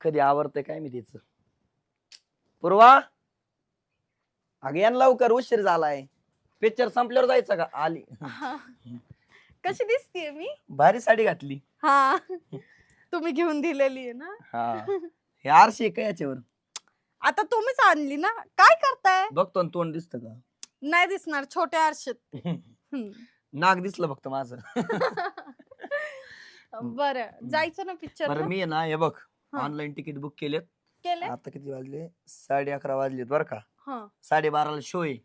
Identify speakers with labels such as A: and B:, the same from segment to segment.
A: कधी आवडतंय काय मी तिचं पूर्वा अगं यान लवकर उशीर झालाय. पिक्चर संपल्यावर जायचं का? आली.
B: कशी दिसतीये मी?
A: भारी साडी घातली.
B: हा. तुम्ही घेऊन दिलेली आहे ना?
A: हा. हे आरशी आहे का याच्यावर?
B: आता तुम्हीच आणली ना? काय करताय?
A: बघतो ना तोंड दिसत का?
B: नाही दिसणार छोट्या आरशात. हम्म.
A: नाक दिसलं फक्त माझं.
B: बरं जायचं ना पिक्चर
A: बरं मी आहे ना हे बघ.
B: हा.
A: ऑनलाईन तिकीट बुक केलेत.
B: केले
A: आता किती वाजले? साडे अकरा वाजलेत बरं का.
B: हा.
A: साडे बाराला शो आहे.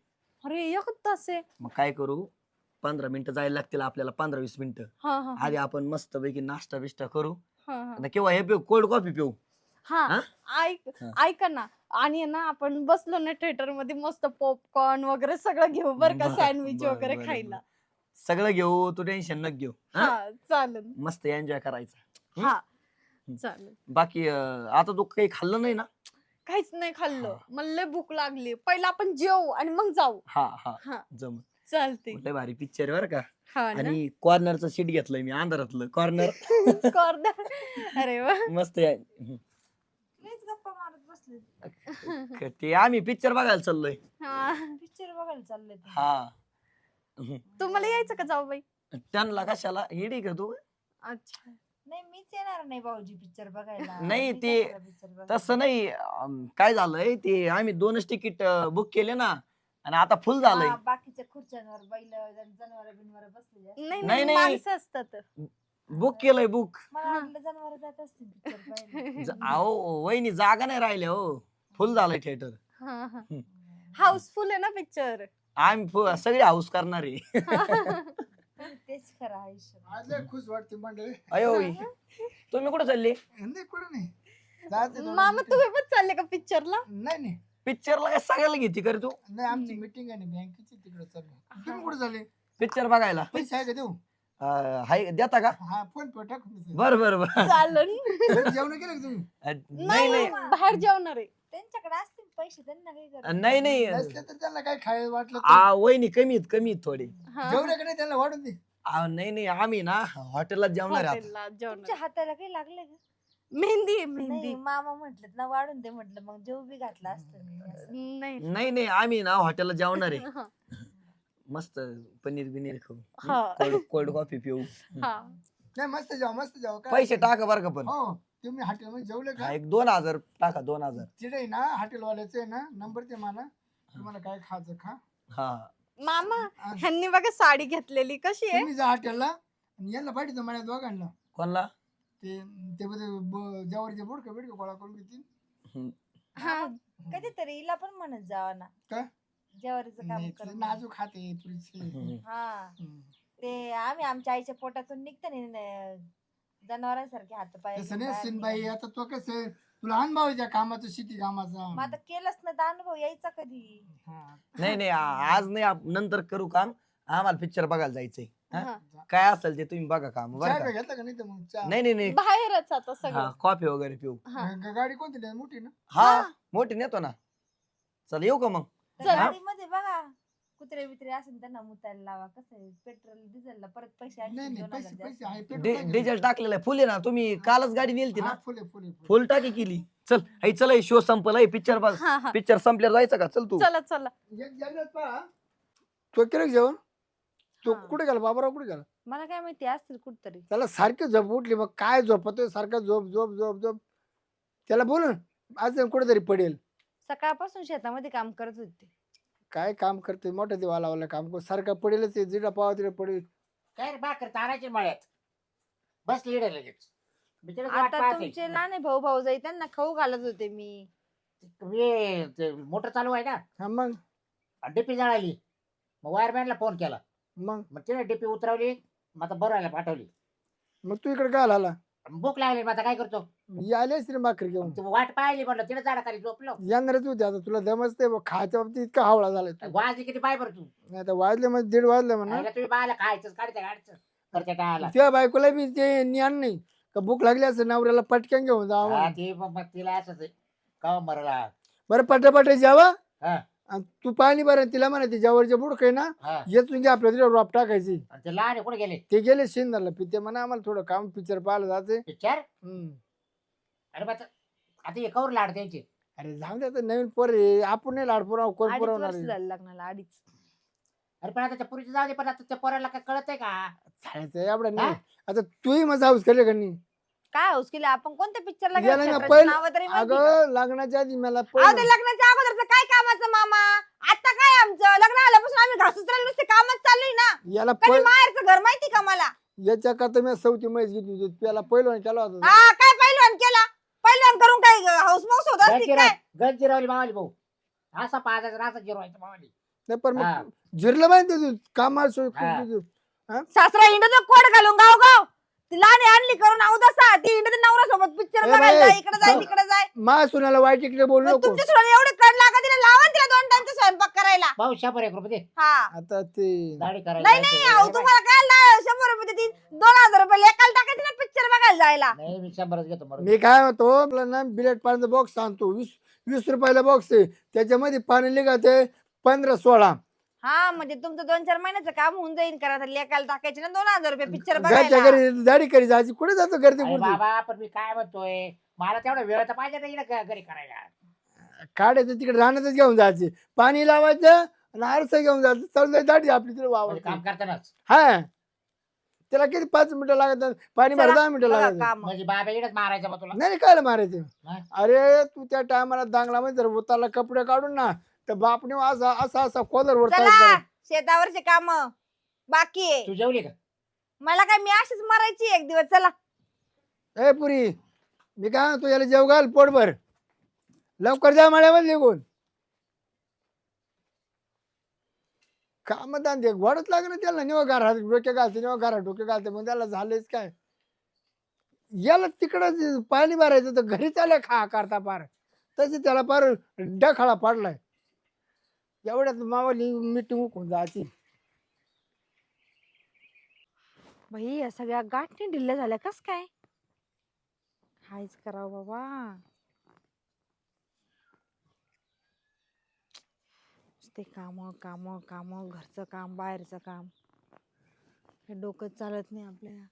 B: अरे एक तास आहे.
A: मग काय करू? पंधरा मिनिटं जायला लागतील आपल्याला पंधरा वीस मिनिटं.
B: हा हा
A: आधी आपण मस्त पैकी नाश्ता बिष्टा करू.
B: हा, हा.
A: आणि किंवा हे पिऊ कोल्ड कॉफी पिऊ.
B: हा? ऐक
A: हा.
B: ऐका ना. आणि ना आपण बसलो ना थिएटरमध्ये मस्त पॉपकॉर्न वगैरे सगळं घेऊ बर का
A: बरं,
B: सँडविच
A: बरं,
B: वगैरे
A: बरं,
B: खायला.
A: सगळं घेऊ तू टेन्शन न घेऊ. हा?
B: हा चालेल.
A: मस्त एन्जॉय करायचं?
B: हा. चालेल.
A: बाकी अं, आता तू काही खाल्लं नाही ना?
B: काहीच नाही खाल्लं. मला लय भूक लागली. पहिला आपण जेवू आणि मग जाऊ.
A: हा हा.
B: हा.
A: जम
B: चालते
A: लय भारी पिक्चर बरं का.
B: हा ना.
A: आणि कॉर्नरचं सीट घेतलंय मी अंधारातलं. Corner
B: Corner. अरे वा.
A: मस्त आहे. हम्म.
C: लईच गप्पा मारत बसले
A: क- ते आम्ही पिक्चर बघायला चाललोय.
B: हा.
C: पिक्चर बघायला चालले ते.
A: हा. हम्म.
B: तुम्हाला यायचं का जाऊ बाई?
A: त्यांना कशाला? येडी का तू?
B: अच्छा.
C: नाही मीच येणार नाही भाऊजी पिक्चर बघायला.
A: नाही,
C: मी
A: ते
C: कशाला picture बघायला?
A: तसं नाही अं, काय झालंय ते आम्ही दोनच तिकीट बुक केले ना आणि आता फुल झालंय.
C: हा, बाकीच्या खुर्च्यांवर बैल जनावर बिनवर बसलेले असतात.
B: नाही
A: नाही,
B: नाही
A: नाही.
B: माणसं असतात.
A: बुक केलंय बुक
C: मला वाटलं जनावर जात असतील पिक्चर
A: अहो वहिनी जागा नाही राहिल्या हो. फुल झालंय थिएटर
B: हाऊसफुल आहे ना पिक्चर
A: आम्ही फु- सगळे हाऊस करणार. आहे
C: तेच खरं आयुष्य.
D: आज लय खुश वाटते मंडळी.
A: अयो तुम्ही कुठे चालले?
D: नाही कुठं नाही. जायचं थोडं
B: मामा
D: meeting.
B: तुम्ही पण चालले का पिक्चरला
D: नाही नाही.
A: पिक्चरला काय सगळ्याला घेते कर तू?
D: नाही आमची मीटिंग आहे ना बँकेची तिकडे चालू. तुम्ही कुठे झाले
A: पिक्चर बघायला.
D: पैसे आहे का देऊ?
A: अं, हाय देता का?
D: हा फोन पे टाकून देतो.
A: बर बर बर.
B: चालन.
D: घरी जेवण केलं का तुम्ही?
A: अं,
B: नाही
A: नाही. नाही,
B: बाहेर जेवणार आहे.
C: त्यांच्याकडे असतील पैसे त्यांना काही करत
A: अं, नाही. नाही
D: नसले तर त्यांना काय खायला वाटलं तर?
A: आ, वहिनी कमी आहेत कमी आहेत थोडी.
B: हा.
D: नाही त्यांना वाढून दे.
A: आ, नाही नाही आम्ही ना हॉटेलला जेवणार.
B: हॉटेलला
C: तुमच्या हाताला काही लागले का?
B: मेहंदी आहे,
C: नाही
B: मेहंदी.
C: मामा म्हटलं ना वाढून दे म्हटलं मग जेव बी घातला असतं मी असं.
B: नाही.
A: नाही नाही आम्ही ना हॉटेलला जेवणार आहे.
B: हा.
A: मस्त पनीर बिनीर खाऊ.
B: हा.
A: कोल्ड कोल्ड कॉफी पिऊ.
B: हा.
D: नाही मस्त जाऊ मस्त जाऊ काय
A: पैसे टाका बरं का पण.
D: हो. तुम्ही हॉटेलमध्ये जेवले
A: हा,
D: का
A: एक दोन हजार टाका दोन हजार.
D: तिथे आहे ना हॉटेलवाल्याचं आहे ना नंबर ते मला. तुम्हाला काय खायचं खा.
A: हा.
B: मामा
D: आ,
B: ह्यांनी बघा साडी घेतलेली कशी आहे?
D: तुम्ही जा हॉटेलला आणि यांना पाठवतो मला दोघांना.
A: कोणला?
D: ते ते बघ जवारीचे बोडके बिडके गोळा करून घेतील.
A: हम्म.
B: हा
C: कधीतरी हिला पण म्हणत जावा ना.
D: काय?
C: जेवारीचं काम
D: नाही, ते नाजूक खाते
A: हम्म.
C: हा.
D: हम्म.
C: ते आम्ही आमच्या आईच्या पोटातून निघत नाही जनावरांसारखे हात पाय
D: तसं नाही सिनबाई. आता तो कसं आहे, तुला अनुभव आहे त्या कामाचा शेती कामाचा
C: मग आता केलंच ना तर अनुभव यायचा कधी
D: हा.
A: नाही नाही आ- आज नाही आप- नंतर करू काम आम्हाला पिक्चर बघायला जायचंय हा?
B: हा.
A: काय असेल ते तुम्ही बघा काम
D: चहा
A: बरं का
D: बी घेतला का नाही तर मग चहा
A: नाही नाही नाही
B: बाहेरच आता
A: हा
B: सगळं
A: कॉफी वगैरे पिऊ
B: हा.
D: ग- गाडी कोणती नाही, मोठी ना
A: हा
B: हा.
A: मोठी नेतो ना चल येऊ का मग
C: तर
B: चला.
C: गाडीमध्ये बघा कुत्रे बित्रे असेल त्यांना मुतायला लावा. कसं आहे? पेट्रोल डिझेलला परत पैसे आणखीन
D: नाही नाही
C: दोन
D: पैसे
C: हजार
D: पैसे
C: जास्त.
D: आहे पेट्रोल
A: डि-. डिझेल टाकलेलं आहे. फुल आहे ना तुम्ही कालच गाडी नेलती ना.
D: हा, फुले फुले फुले.
A: फुल टाकी केली. चल आई चल शो संपलाय पिक्चर बघ.
B: हा हा.
A: पिक्चर संपल्यावर जायचं का? चल तू.
B: चला चला.
D: एक जगात पहा. तो केलं का जेवण तो
B: हा.
D: कुठे गेला? बाबराव कुठे गेला?
C: मला काय माहिती असतील कुठतरी.
D: त्याला सारखी झोप उठली मग काय झोपतोय सारखा झोप झोप झोप झोप. त्याला बोल आज कुठेतरी पडेल.
C: सकाळपासून शेतामध्ये काम करत होते.
D: काय काम करते मोठं ते वाला वाला काम. कर सारखा पडेलच आहे, जिडा पावा तिला पडेल.
E: काय रे भाकर तारायची मळ्यात? बस लीड लगेच. बिचारीच वाट
C: आता
E: पाहते.
C: तुमचे लहान भाऊ भाऊ जाई त्यांना खाऊ घालत होते मी.
E: ये, ते मोटर चालू आहे ना?
D: हा मग?
E: डीपी जळाली. मग वायरमॅनला फोन केला.
D: मग?
E: मग तिने डीपी उतरवली मग आता बरं पाठवली.
D: मग तू इकडे काय आला.
E: भूक लागली आता काय करतो?
D: आले असते भाकरी घेऊन.
E: तू वाट पाहिली म्हणलं तिने झाडा खाली झोपलो.
D: येणारच होते आता तुला दमच ते खायच्या बाबतीत इतका हावळा झालाय तू.
E: वाजली किती पाय बरं तू?
D: नाही आता वाजले म्हणजे दीड वाजले म्हणा.
E: आईला तुम्ही बायला खायचं करते टाळाला
D: त्या बायकोला बी ते ज्ञान नाही. का भूक लागली असं नवऱ्याला पटकन घेऊन जा
E: हा, ते मग मग तिला असंच आहे. का मरला?
D: बरं पटापट जेवा.
E: हा.
D: आणि तू पाणी बरं तिला म्हणा ती जवळच्या बुडक आहे ना
E: हा.
D: येचून घे आपल्या तिला रॉप टाकायची.
E: आणि ते लहान आहे, कुठे गेले?
D: ते गेले शिंदरला पिते म्हणा आम्हाला थोडं काम पिक्चर पाहायला जाते
E: पिक्चर?
D: हम्म.
E: अरे बा आता हे कवर लाड द्यायचे
D: अरे जाऊ दे आता नवीन पोर आहे आपण नाही लाड पुराव कोण
C: अडीच
D: पुरवणार
C: वर्ष
D: आहे?
C: झालं लग्नाला अडीच.
E: अरे पण आता त्या पुरीची जाऊ दे पण आता त्या पोराला काय कळत आहे का
D: एवढं नाही. आता तूही माझा हाऊस केले का नाही
C: काय हाऊस केली आपण कोणत्या पिक्चरला
D: गेलं ना
C: गेलो
D: पहिलं-
C: नाव तरी माहिती का?
D: अगं लग्नाच्या आधी मला
C: अहो
D: पहिलं-
C: ते लग्नाच्या अगोदरचं काय कामाचं मामा? आता काय आमचं? लग्न आल्यापासून आम्ही घासूच राहिलो नुसते कामच चालू ना.
D: याला
C: कधी माहेरचं घर माहिती का मला?
D: याच्या करता मी चौथी मैस घेतली होती त्याला पहिलं केला होता.
C: हा काय पहिलवान केला? पहिलवान करून काय हाऊस मौस होत असते
E: गंजीराव
C: काय?
E: गंजीरावली मावाली भाऊ. असा पाहायचा असा जिरवायचा मावाली
D: नाही पण
E: हा.
D: मग जिरलं माहिती तू कामाला सोय
E: हा.
C: सासरा इंडचं कोड घालून गाव गाव लहान आणली करून अवदसा ती इंड नवरा सोबत पिक्चर बघायला जाय इकडे जाय
D: हो.
C: तिकडे जाय.
D: मा सुनाला वाईट इकडे बोलू नको.
C: तुमच्या सोडून एवढे कड लागत तिला लावा तिला दोन टाइमचा स्वयंपाक करायला.
E: भाऊ शंभर एक रुपये दे.
C: हा.
D: आता ते
E: दाढी करायला
C: नाही नाही अहो. तुम्हाला काय ला- शंभर रुपये देतील. दोन हजार रुपये लेकाला टाकायचे ना पिक्चर बघायला जायला.
E: नाही मी शंभरच घेतो.
D: मी काय म्हणतो आपला ना बिलेट पाण्याचा बॉक्स आणतो वीस वीस रुपयाला बॉक्स आहे. त्याच्यामध्ये पाणी निघत पंधरा सोळा.
C: हा म्हणजे तुमचं दोन चार महिन्याचं काम होऊन जाईल करा तर लेकाला टाकायचे ना दोन हजार रुपये पिक्चर
D: घरच्या
C: बघायला.
D: घरी दाढी करी जायची कुठे जातो गर्दी
E: अरे
D: कुठे?
E: बाबा पण मी काय म्हणतोय मला तेवढा वेळ तर पाहिजे ना इकडे घरी करायला.
D: काढायचं तिकडे राहण्यातच घेऊन जायचे. पाणी लावायचं आणि आरसा घेऊन जायचं. चालू दाढी आपली तिथे वावर
E: म्हणजे काम करतानाच.
D: हा. त्याला किती पाच मिनिटं लागतात पाणी भर
C: चला,
D: दहा मिनिटं
C: बघा
D: लागतात
C: काम.
E: म्हणजे बाबा इकडेच मारायचं मग तुला.
D: नाही कायला मारायचं? अरे तू त्या टायमाला दांगला मध्ये जर उतारला कपडे काढून ना तर बापने असा असा असा खोदर वर
C: चला शेतावरचे काम बाकी आहे.
E: तू जेवली का?
C: मला काय मी अशीच मरायची एक दिवस चला.
D: ए पुरी मी काय म्हणतो याला जेव घाल पोटभर. लवकर जा मळ्यामध्ये निघून. काम दांदे घोडच लागलं त्याला निवा घरात डोके घालते निवा घरात डोके घालते मग त्याला झालेच काय? याला तिकडं पाणी भरायचं तर घरीच आलं खा करता पार. तसे त्याला पार डखाळा पाडलाय. एवढ्यात मावाली मीटिंग उकून जायची.
C: बाई या सगळ्या गाठी ढिल्ल्या झाल्या कस काय? हायच करावं बाबा. ते काम काम काम घरचं काम बाहेरचं काम. हे डोकं चालत नाही आपल्याला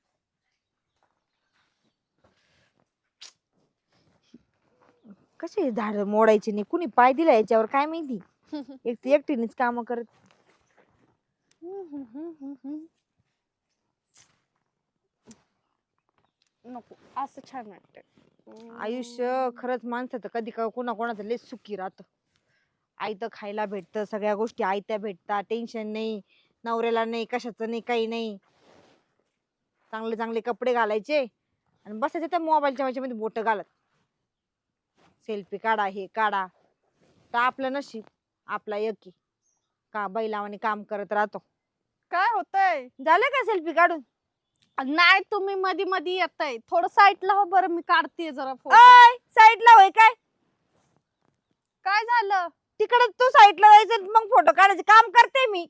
C: कशी झाड मोडायची नाही? कुणी पाय दिला याच्यावर? काय माहिती? एकटी एकटीनेच काम करत.
B: नको असं छान वाटत
C: आयुष्य खरंच माणसाचं कधी का कोणा कोणाचं लय सुखी राहतं. आयतं खायला भेटतं सगळ्या गोष्टी आयत्या भेटतात टेन्शन नाही नवऱ्याला नाही कशाचं नाही काही नाही. चांगले चांगले कपडे घालायचे आणि बसायचे त्या मोबाईलच्या मध्ये बोट घालत. सेल्फी काढा हे काढा. तर आपलं नशीब. आपला यकी का बैलावाने काम करत राहतो.
B: काय होतंय?
C: झालं का सेल्फी काढून?
B: नाही तुम्ही मधी मधी येताय. थोडं साईडला हो बरं मी काढते जरा फोटो
C: ओय साईडला होय काय?
B: काय झालं?
C: तिकडे तू साईडला जायचं मग फोटो काढायचे. काम करते मी.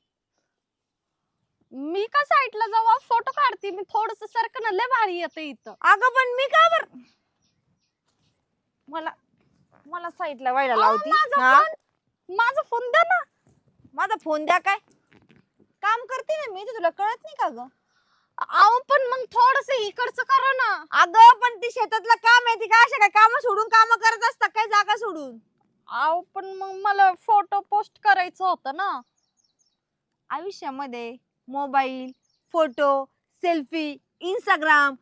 B: मी का साईडला जाऊ? फोटो काढते मी. थोडस सरकन लय भारी येतं इथं.
C: अगं पण मी का बर? मला मला साईडला व्हायला
B: अहो,
C: लावती.
B: माझा
C: हा?
B: माझा फोन द्या ना.
C: माझा फोन द्या काय? काम करते ना मी तर तुला कळत नाही का ग?
B: अहो पण मग थोडस इकडचं करा ना.
C: अगं पण ती शेतातलं काम आहे ती काय अशा काय काम सोडून काम करत असतात काय जागा सोडून?
B: अहो पण मग मला फोटो पोस्ट करायचं होतं ना.
C: आयुष्यामध्ये मोबाईल फोटो सेल्फी इंस्टाग्राम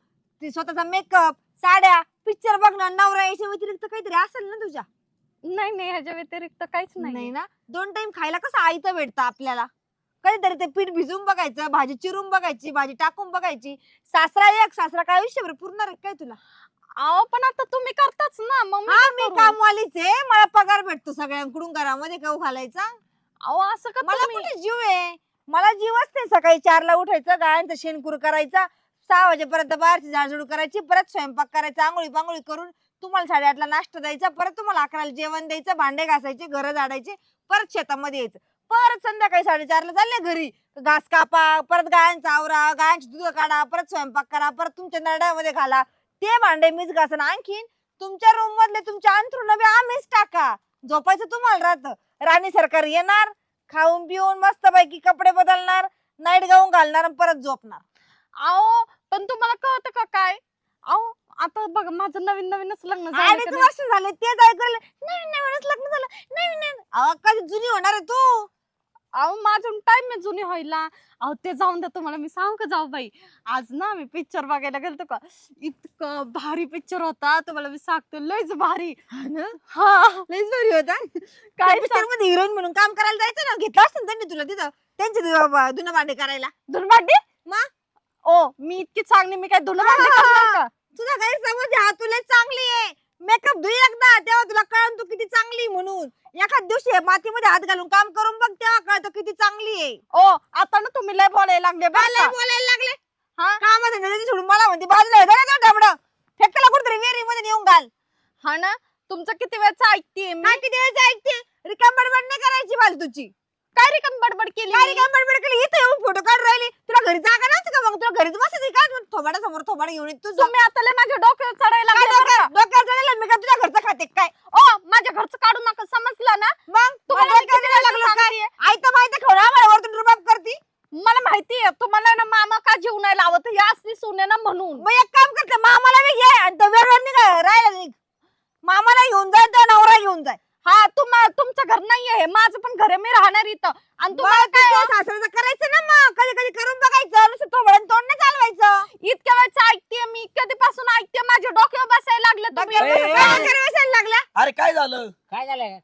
C: ती स्वतःचा मेकअप साड्या पिक्चर बघणं नवरा याच्या व्यतिरिक्त काहीतरी असेल ना तुझ्या?
B: नाही नाही ह्याच्या व्यतिरिक्त काहीच
C: नाही
B: नाही
C: ना? दोन टाइम खायला कसं आयतं भेटतं आपल्याला? कधीतरी ते पीठ भिजवून बघायचं भाजी चिरून बघायची भाजी टाकून बघायची. सासरा एक सासरा काय आयुष्यभर पुरणार आहे काय तुला?
B: अहो पण आता तुम्ही करताच ना मग मी
C: हा
B: काय
C: मी
B: करू?
C: कामवालीच आहे मला पगार भेटतो सगळ्यांकडून घरामध्ये गहू घालायचा.
B: अहो असं का
C: मला
B: तुम्ही?
C: कुठे जीव आहे? मला जीव असते सकाळी चारला उठायचं गायांचं शेणकूर करायचा सहा वाजेपर्यंत बाहेरची झाडझुड करायची परत स्वयंपाक करायचा आंघोळी पांघोळी करून तुम्हाला साडेआठला नाश्ता द्यायचा परत तुम्हाला अकराला जेवण द्यायचं भांडे घासायचे घर झाडायचे परत शेतामध्ये यायचं. परत संध्याकाळी साडेचारला चालले घरी. घास कापा परत गायांचा आवरा गायांची दूध काढा परत स्वयंपाक करा परत तुमच्या नरड्यामध्ये घाला. ते भांडे मीच घासन. आणखीन तुमच्या रूम मधले तुमच्या अंथरुण बी आम्हीच टाका. झोपायचं तुम्हाला राहतं. राणी सरकार येणार खाऊन पिऊन मस्त पैकी कपडे बदलणार नाईट गाऊन घालणार आणि परत झोपणार.
B: अहो पण तुम्हाला कळतं का काय? अहो आता बघा माझं नवीन नवीनच लग्न झालं
C: अडीच
B: का नाही?
C: वर्ष झाले ते करायला नवीन नवीनच लग्न झालं नवीन नवीन. अहो कधी जुनी होणार आहे तू?
B: अहो माझं टाइम आहे जुनी व्हायला. अहो ते जाऊन द्या तुम्हाला. मी सांगू का जाऊ बाई? आज ना आम्ही पिक्चर बघायला गेलतो का? इतकं भारी पिक्चर होता. तुम्हाला मी सांगतो लयच भारी. हा
C: लईच भारी होता?
B: काय
C: पिक्चरमध्ये हिरोईन म्हणून काम करायला जायचं ना? घेतलं असतं ना त्यांनी तुला तिथं? त्यांचे भांडे करायला.
B: धुनभांडी
C: मा?
B: ओ मी इतकी चांगली मी काय धुनभांडी करणार का?
C: तुझा काही समज हा तुला चांगली आहे. मेकअप धुई एकदा तेव्हा तुला कळण तू किती चांगली म्हणून. एखाद दिवशी मातीमध्ये हात घालून काम करून बघ तेव्हा कळतं किती चांगली आहे.
B: ओ आता ना तुम्ही लय बोलायला लागले बरं
C: मला
B: का?
C: बोलायला लागले?
B: हा?
C: कामात धंद्याची सोडून मला म्हणते बाजूला हे धरा तो डबडं फेकला कुठतरी विहिरी मध्ये नेऊन घाल.
B: हा ना? तुमचं किती वेळच ऐकते मी?
C: काय किती वेळेस ऐकते रिकाम बडबड नाही करायची फालतूची
B: काय रिकाम बडबड केली?
C: काय रिकाम बडबड केली? इथे येऊन फोटो काढ राहिली. तुला घरी जागा नव्हती का मग? तुला घरीच बसायची का? थोबाडा समोर थोबाडा घेऊन येत तुझं
B: तुम्ही आता लय माझ्या डोक्यावर चढायला
C: काय
B: लागले बरं का?
C: डोक्यात डोक्यात चढायला मी का तुझ्या घरचं खाते काय?
B: ओ माझ्या घरचं काढू नका. समजलं ना?
C: मग?
B: तुम्हाला मी किती
C: काय
B: वेळा
C: काय?
B: सांगतेय?
C: आयतं माहिती आम्हाला वरतून रुबाब करती
B: मला माहितीये तुम्हाला ना मामा का जीव नाही लावत या असली सुने ना म्हणून
C: मग एक काम करते मामाला बी घे आणि तो वेगळा निघा राहिला निघ मामाला घेऊन जाय तो नवरा घेऊन जाय
B: हा तुम तुमचं घर नाहीये हे माझं पण घर आहे, मी राहणार इथं आणि तुम्हाला
C: तुम्हाला
B: काय
C: काय सासऱ्याचं करायचं ना मग कधी कधी करून बघायचं नुसतं थोबडं तोंड नाही चालवायचं
B: इतक्या वेळेस ऐकते मी कधीपासून ऐकते माझ्या डोक्यावर बसायला लागले तुम्ही
A: ए, ए,
C: काय
A: ए.
C: करायला बसायला लागला
A: अरे काय झालं
E: काय झालं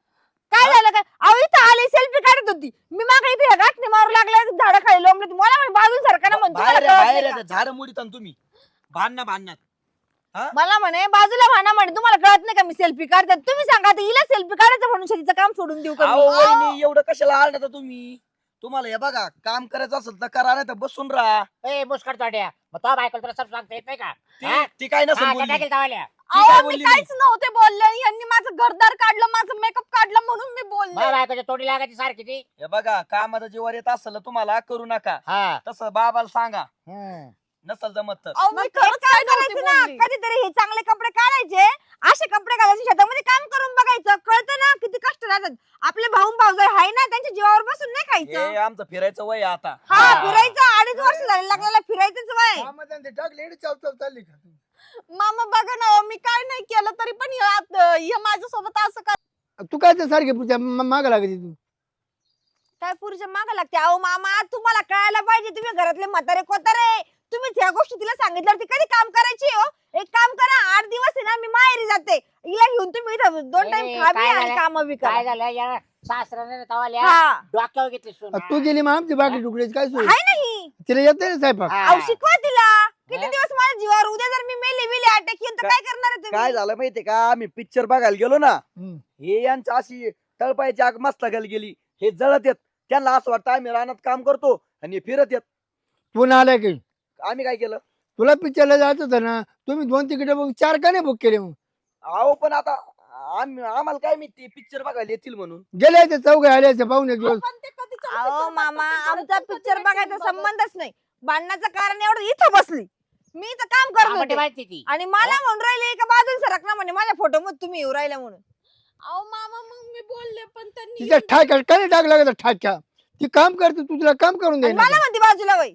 C: काय झालं काय अहो इथं आली सेल्फी काढत होती मी मागे इथे गाठणी मारू लागला झाडं खाली लोंबली मला म्हणे बाजून सरकाना म्हणतो
A: बाहेर
C: मला
A: या,
C: कळत
A: बाहेर
C: नाही
A: झाड मुडीत तुम्ही भांडणं भांडणात?
C: मला म्हणे बाजूला भाना म्हणे तुम्हाला कळत नाही का मी सेल्फी काढतात तुम्ही सांगा आता हिला सेल्फी काढायचं म्हणून शेतीचं काम सोडून देऊ का मी?
A: अहो वहिनी एवढं कशाला आलता तुम्ही तुम्हाला हे बघा काम करायचं असेल तर करा नाही तर बसून राहा
E: ए मुस्कट तोड्या मग तो बायको तुला सब सांगता येत नाही का
A: ती
E: हा?
A: ती काय नसेल
E: हा,
A: बोलली.
E: टाकेल तवाल्या.
A: ती काय
B: अहो, मी
A: बोलली नाही.
B: काहीच नव्हते बोलले. यांनी माझं घरदार काढलं माझं मेकअप काढलं म्हणून मी बोलले.
E: बायकोच्या तोंडी लागायची सारखी ती.
A: हे बघा कामाचा जीवर येत असेल तुम्हाला करू नका.
E: हा.
A: तसं बाबाला सांगा.
E: हम्म.
A: नसल जमत तर.
B: अहो,
C: मग
B: मी
C: ते
B: खरंच
C: काय
B: काय नव्हते
C: करायचं ना?
B: बोलली.
C: कधीतरी हे चांगले कपडे काढायचे असे कपडे घालायचे शेतामध्ये काम करून बघायचं. कळतं ना किती कष्ट राहतात. आपले भाऊ भाऊ आहे ना त्यांच्या जीवावर बसून नाही
A: हे
C: खायचं
A: आमचं फिरायचं वय आहे आता.
C: हा
E: हा.
C: फिरायचं अडीच वर्ष झाले लागलेला फिरायचंच वय.
D: टाकले आणि चाव चालली का
B: मामा बघा ना मी काय नाही केलं तरी पण हे आत- हे माझ्यासोबत असं का
D: तू काय ते सारखे पुढच्या माग लागते तू?
C: काय पुरुषा माग लागते? अहो मामा तुम्हाला कळायला पाहिजे तुम्ही घरातले म्हातारे कोतारे तुम्ही त्या गोष्टी तिला सांगितल्यावर ती कधी काम करायची हो? एक काम करा आठ दिवस आहे ना मी माहेरी जाते. हिला घेऊन तुम्ही इथं दोन टाइम खा बी
E: काय
C: आणि
E: झालं?
C: काम बी
E: काय
C: करा
E: झालं? या सासऱ्याने तवाल्या
C: हा.
E: डोक्यावर घेतली सून.
D: तू गेली मग आमची बाकी तुकड्याची काय सोय
C: नाही.
D: तिला येत नाही ना स्वयंपाक
E: हा.
C: अहो शिकवा तिला. किती
E: हा?
C: दिवस माझ्या जीवावर उद्या जर मी मेली बिली अटॅक येईन तर
A: काय-
C: काय करणार आहे
A: काय
C: तुम्ही
A: झालं माहितीये का? आम्ही पिक्चर बघायला गेलो ना
D: हम्म.
A: हे यांची अशी तळपायची आग मस्त गेली. हे जळत येत. त्यांना असं वाटतं आम्ही रानात काम करतो आणि हे फिरत येत.
D: पुन्हा आलाय काही
A: आम्ही काय केलं?
D: तुला पिक्चरला जायचं होतं ना तुम्ही दोन तिकीट मग चार का नाही बुक केले मग.
A: अहो पण आता आम्ही आम्हाला काय माहिती पिक्चर बघायला येतील म्हणून.
D: गेले ते चौघ आले ते पाहून एक दिवस.
B: ते
C: अहो मामा आमचा पिक्चर बघायचा. संबंधच नाही. भांडणाचं कारण एवढं इथं बसली. मी इथं काम करत
E: आंबटे
C: होते
E: माहिती ती
C: आणि मला म्हणून राहिले का बाजून सरकना म्हणे माझ्या फोटो मध्ये तुम्ही येऊ राहिला म्हणून
B: अहो मामा मग मी बोलले पण त्यांनी
D: तिच्या ठाक्या काय टाकला का ठाक्या ती काम करते तू तिला काम करून
C: आणि
D: दे
C: मला म्हणते बाजूला वय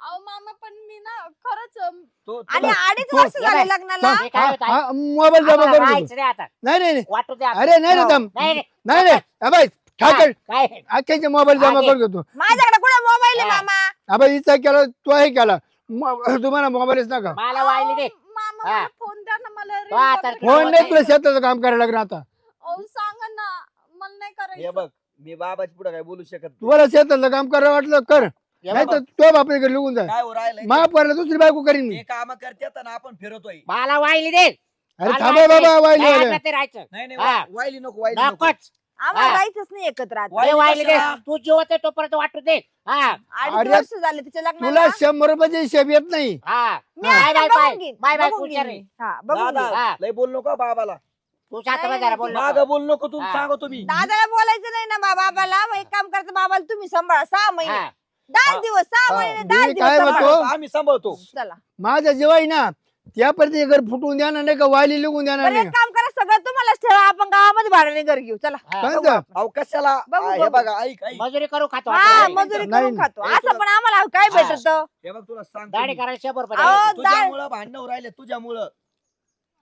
B: अहो मामा पण मी ना खरंच अं,
A: तो
C: आणि अडीच वर्ष झाले. लग्नाला
E: हे काय होत आहे?
D: मोबाईल जमा
E: आम्हाला
D: करून दे.
E: राहायचं नाही आता
D: नाही नाही नाही.
E: वाटू द्या
D: अरे नाही रे
C: हो.
D: दम
E: नाही नाही.
D: नाही नाही अबाई ठाकर
E: काय
D: अख्ख्याचे मोबाईल जमा. करून घेतो
C: माझ्याकडे कुठे मोबाईल आहे
E: हा.
C: मामा
D: अबाई हिचा केला तो हे केला म- तुम्हाला मोबाईलच नका.
E: मला वाहिली दे.
B: अहो, मामा
E: हा.
B: मला फोन द्या ना मला
E: तो
B: reel
E: आता
B: वगैरे
D: फोन नाही तुला. शेताचं काम करायला लागणार आता.
B: अहो सांगा ना मला नाही
A: हे
B: करायचं
A: बघ मी बाबाची पुढे काय बोलू शकत नाही.
D: तुम्हाला शेताचं काम करायला वाटलं कर.
E: हे
D: नाही
E: बघ,
D: तर तो बापरे लिहून जाय
A: काय हो राहिलंय?
D: महापौरला दुसरी बायको करीन मी.
A: हे काम करतात आणि आपण फिरतोय.
E: मला वाहिली दे.
D: अरे थांबा बाबा
E: नाही
D: वाहिली.
E: आता ते राहायचं.
A: नाही नाही
E: हा.
A: वा- वाहिली नको वाहिली नको.
E: नकोच.
C: आम्हाला
E: हा.
C: जायचंच नाही एकत्र आता
E: ते वाहिली दे
A: कशाला?
E: तू जीवत आहे तोपर्यंत वाटू दे हा
C: अडीच
D: अरे,
C: वर्ष झाले तिच्या
D: तुला
C: लग्नाला
D: शंभर रुपयाचे हिशेब येत नाही
E: हा
C: मी
E: बाय
C: आता
E: बाय
C: बघून
E: बाय
C: घेईन,
E: बाय बाय
C: बघून घेईन
E: विचार
C: मी. हा, बघून
A: दादा
C: घेईन.
E: हा
A: लय बोल नको बाबाला
E: तू शांत
C: नाही,
E: बस जरा बोल
A: माग
E: नको.
A: बोल नको तू
E: हा.
A: सांगा तुम्ही
C: दादाला बोलायचं नाही ना बा- बाबाला मग एक काम करता बाबाला तुम्ही सांभाळा सहा महिने
E: हा.
C: दहा
A: हा.
C: दिवस सहा
D: हा.
C: महिने दहा
D: मी
C: दिवस
D: काय
C: सांभाळा.
D: म्हणतो?
A: आम्ही सांभाळतो
C: चला
D: माझ्या जेवाय ना त्यापर्यंत हे घर फुटून द्या ना नाही का वायली लिहून द्या ना
C: बरं
D: नाही
C: एक काम करा सगळं तुम्हालाच सरळ आपण गावामध्ये भाड्याने घर घेऊ चला.
D: काय
C: बघू.
A: अहो कशाला
C: बघू,
A: आ, हे
C: बघू.
A: बघा ऐक ऐक
E: मजुरी करू खातो
C: हा
E: आपण.
C: मजुरी
D: नाही,
C: करून खातो. असं पण आम्हाला काय
E: हा.
C: भेटत
A: हे बघ तुला सांग
E: दाढी करायला शंभर रुपये
C: अहो,
E: द्यायचे.
A: तुझ्यामुळं भांडण राहिले तुझ्यामुळं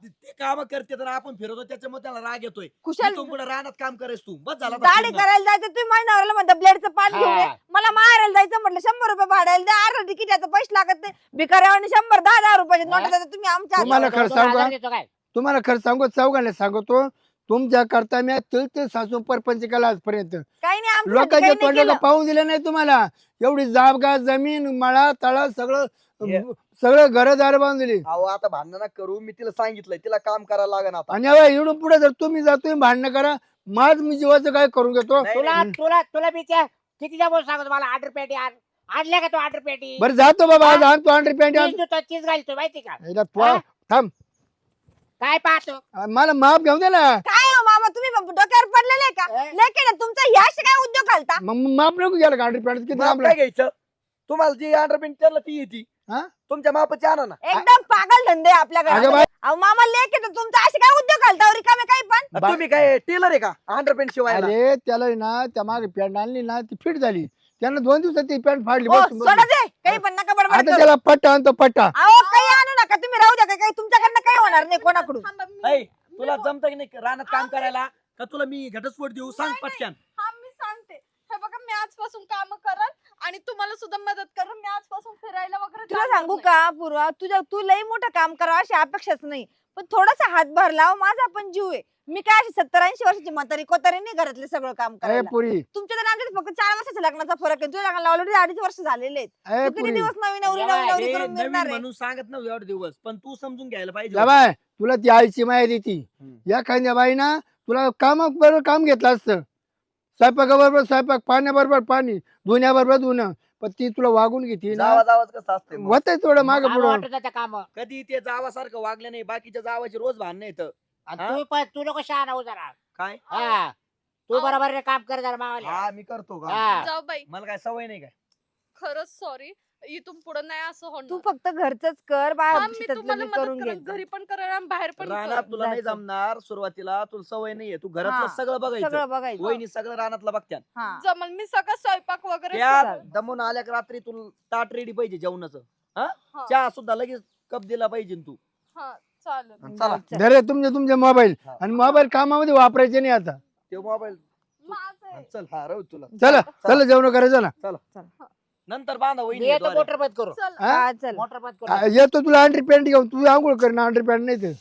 A: ते- ते काम करते तर आपण फिरवतो त्याच्यामुळे त्याला राग येतोय
C: कुशाल
A: तू पुढे रानात काम करायस तू बस झाला आता
C: दाढी
A: फिरणं.
C: करायला जायचं तुम्ही माझ्या नवऱ्याला म्हणता ब्लेडचं पान घेऊन ये
E: हा.
C: मला मारायला जायचं म्हटलं शंभर रुपये भाड्याला द्या अर्ध तिकीट याचं पैसे लागत नाही भिकाऱ्यावानी शंभर दहा दहा रुपयाचे
E: हा.
C: नोट तुम्ही आमच्या
D: तुम्हाला
C: हातात.
D: खरं
E: दोन
D: सांगू
E: हजार
D: का?
E: देतो काय
D: तुम्हाला खरं सांगू चौघाने सांगतो तुमच्या करता मी तिळ ते सासू परपंच केला आजपर्यंत.
C: काही नाही आमच्यासाठी
D: लोकांच्या
C: काही नाही
D: तोंडाला
C: केलं.
D: पाहून दिलं नाही तुम्हाला. एवढी जाबगा जमीन मळा तळा सगळं
A: हे.
D: सगळं घरदार बांधून दिली.
A: अहो आता भांडण करू मी तिला सांगितलंय तिला काम करायला लागेल आता.
D: आणि अहो, इकडून पुढे जर तुम्ही जातोय भांडणं करा. माझ मी जीवाचं काय करून घेतो?
A: नाही,
E: तुला. तुला तुला मी त्या किती बोल सांगतो मला ऑर्डर पेटी आण. आणल्या का तू ऑर्डर पेटी
D: बरं जातो बाबा आज आणतो हंड्रेड पॅन्ट
E: देतो, तीच घालतो माहिती का?
D: थांब.
E: काय पाहतो?
D: मला माफ घेऊन दे ना.
C: काय हो मामा तुम्ही ब- डोक्यावर पडलेले का?
E: ए?
C: लेके ना तुमचा ह्याशी काय उद्योग घालता?
D: मग माफ नको गेला हंड्रेड पॅन्ट किती
A: माप काय घ्यायचं? तुम्हाला जी अंडरपेंट त्याला ती येते.
D: हा?
A: तुमच्या मापाची आणा ना.
C: एकदम पागल धंदे आहे आपल्या
D: अगं
C: घरात
D: बाई.
C: अहो मामा तुमचा असे काय उद्योग घालता रिकामे काही पण?
D: बा-
A: तुम्ही काय टेलर आहे का? अंडरपेंट शिवायला?
D: अरे त्याला आहे ना त्या मागे पॅन्ट आणली ना ती फिट झाली. त्यानं दोन दिवसात ती पॅन्ट फाडली.
C: ओ,
D: बसून
C: सोडा
D: बसून.
C: दे काही पण नका बडबड
D: आता
C: करू.
D: त्याला पट्टा आणतो पट्टा.
C: अहो काही नका तुम्ही राहू द्या काही- काही तुमच्याकडनं काही होणार नाही कोणाकडून.
B: थांबा, मी-
A: ऐ, तुला
B: बोल-
A: जमत की नाही रानात काम करायला? का तुला मी घटस्फोट देऊ? सांग
B: नाही,
A: पटक्यान
B: हा मी सांगते. हे बघा मी आजपासून काम करल आणि तुम्हाला सुद्धा मदत करल. मी आजपासून फिरायला वगैरे
C: तुला
B: जाणार
C: सांगू
B: नाही.
C: का पूर्वा? तुझ्या तू लई मोठं काम करावं अशी अपेक्षाच नाही. पण थोडासा हातभार लाव माझा पण जीव आहे. मी काय अशी सत्तर ऐंशी वर्षाची म्हातारी कोतारी नाही घरातले सगळं काम
D: अरे
C: करायला.
D: पुरी.
C: तुमच्या तर आमच्यात फक्त चार वर्षाचा लग्नाचा फरक आहे. तुझ्या लग्नाला ऑलरेडी अडीच वर्ष झालेले आहेत.
D: अरे
C: तू किती
D: पुरी.
C: दिवस नवीन नवरी नवीन नवरी
A: हे
C: करून
A: नवीन
C: मिळणार आहे?
A: म्हणून सांगत एवढे दिवस पण तू समजून घ्यायला पाहिजे
D: बाय तुला ती आईची माया देती.
A: हम्म.
D: या खांद्या बाई ना तुला काम बरोबर काम घेतलं असतं. स्वयंपाकाबरोबर स्वयंपाक पाण्याबरोबर पाणी धुण्याबरोबर धुणं. पण ती तुला वागून घेते ना.
A: जावा जावाच कसं असते
D: होतंय थोडं माग पुढं.
E: वाटत होतं काम
A: कधी ते जावासारखं वागलं नाही बाकीच्या जावाचे रोज भांडण येतं
E: आणि
A: हा?
E: तू पण तू नको शहाणा हो जरा.
A: काय?
E: हा. तू. बरोबर काम कर जरा मावाला
A: हा मी करतो का?
E: हा.
B: जाऊ बाई.
A: मला काय सवय नाही काय?
B: खरंच सॉरी इथून पुढे नाही असं
C: तू
B: होणार.
C: फक्त घरचंच कर
B: हा,
C: बाहेर
B: मी तुम्हाला
C: करून
B: मदत करेन घरी पण करेन आणि बाहेर पण
A: रानात
B: करेन.
A: तुला नाही
C: जायचं.
A: जमणार सुरुवातीला. तुला सवय नाहीये. तू घरातलं
C: हा.
A: सगळं बघायचं.
C: सगळं बघायचं.
A: वहिनी सगळं रानातलं बघत्या
C: हा.
B: जमल मी सगळं स्वयंपाक वगैरे
A: त्या
B: सगळं.
A: दमून आल्या का रात्री तुला ताट रेडी पाहिजे जेवणाचं?
B: हा,
A: चहा सुद्धा लगेच कप दिला पाहिजे तू.
B: हा, चालेल.
A: चला.
C: चल.
D: धरे तुमचे तुमचे मोबाईल. आणि मोबाईल कामामध्ये वापरायचे नाही आता.
A: ते मोबाईल
B: माझं आहे.
A: चल हा राहू तुला.
D: चला चला. जेवण करायचं ना.
A: नंतर बांधा
E: मी येतो. मोटर बंद करू
B: चल
D: हा?
C: हा चल
E: मोटर बंद
D: आ,
E: करू
D: येतो तुला अंड्री पॅन्ट घेऊन तू आंघोळ कर ना अंड्री पॅन्ट नाही ते